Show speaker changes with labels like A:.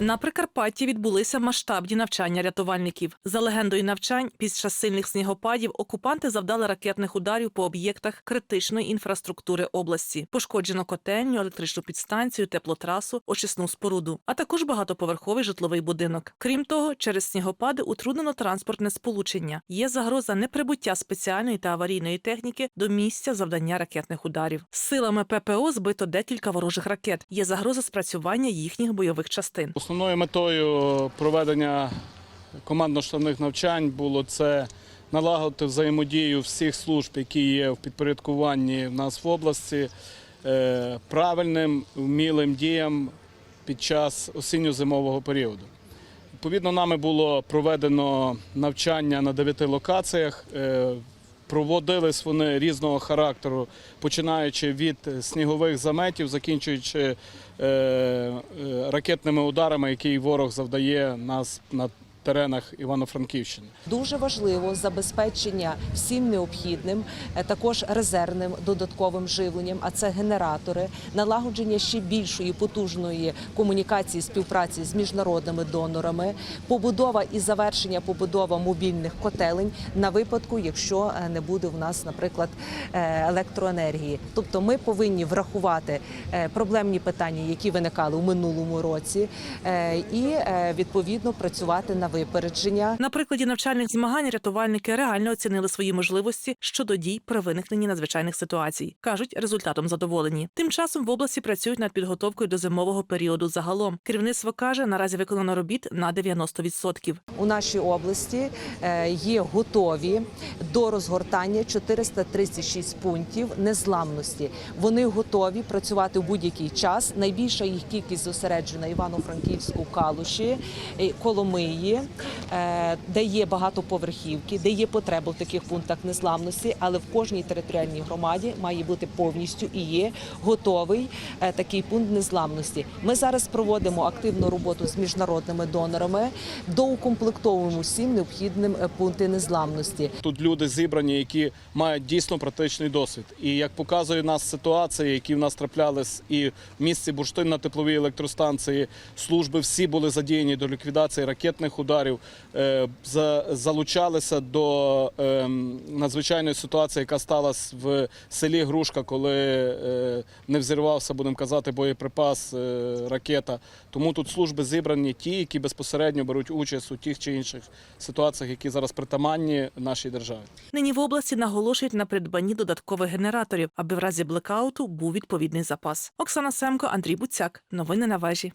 A: На Прикарпатті відбулися масштабні навчання рятувальників. За легендою навчань, час сильних снігопадів окупанти завдали ракетних ударів по об'єктах критичної інфраструктури області. Пошкоджено котельню, електричну підстанцію, теплотрасу, очисну споруду, а також багатоповерховий житловий будинок. Крім того, через снігопади утруднено транспортне сполучення. Є загроза неприбуття спеціальної та аварійної техніки до місця завдання ракетних ударів. Силами ППО збито декілька ворожих ракет. Є загроза спрацювання їхніх бойових частин.
B: Основною метою проведення командно-штабних навчань було це налагодити взаємодію всіх служб, які є в підпорядкуванні в нас в області, е, правильним, вмілим діям під час осінньо-зимового періоду. Відповідно, нами було проведено навчання на дев'яти локаціях. Проводились вони різного характеру, починаючи від снігових заметів, закінчуючи е, е, ракетними ударами, які ворог завдає нас на теренах Івано-Франківщини.
C: Дуже важливо забезпечення всім необхідним, е, також резервним додатковим живленням, а це генератори, налагодження ще більшої потужної комунікації співпраці з міжнародними донорами, побудова і завершення побудова мобільних котелень на випадку, якщо е, не буде в нас, наприклад, е, електроенергії. Тобто, ми повинні врахувати проблемні питання, які виникали у минулому році, і відповідно працювати на випередження.
A: На прикладі навчальних змагань рятувальники реально оцінили свої можливості щодо дій при виникненні надзвичайних ситуацій. кажуть, результатом задоволені. Тим часом в області працюють над підготовкою до зимового періоду загалом. Керівництво каже, наразі виконано робіт на 90%.
C: у нашій області е, є готові до розгортання 436 пунктів незламності. Вони готові працювати в будь-який час. Найбільша їх кількість зосереджена Івано-Франківську, Калуші, е, Коломиї, де є багатоповерхівки, де є потреба в таких пунктах незламності, але в кожній територіальній громаді має бути повністю і є готовий е, такий пункт незламності. Ми зараз проводимо активну роботу з міжнародними донорами, доукомплектовуємо всім необхідним е, пункти незламності.
B: Тут люди зібрані, які мають дійсно практичний досвід. І як показує нас ситуації, які в нас траплялись і в місті бурштин на тепловій електростанції, служби всі були задіяні до ліквідації ракетних ударів, е, за- залучалися до е, надзвичайної ситуації, яка сталася в селі Грушка, коли е, не взірвався, будемо казати, боєприпас, е, ракета. Тому тут служби зібрані ті, які безпосередньо беруть участь у тих чи інших ситуаціях, які зараз притаманні нашій державі.
A: Нині в області наголошують на придбанні додаткових генераторів, аби в разі блекауту був відповідний запас. Оксана Семко, Андрій Буцяк. Новини на вежі.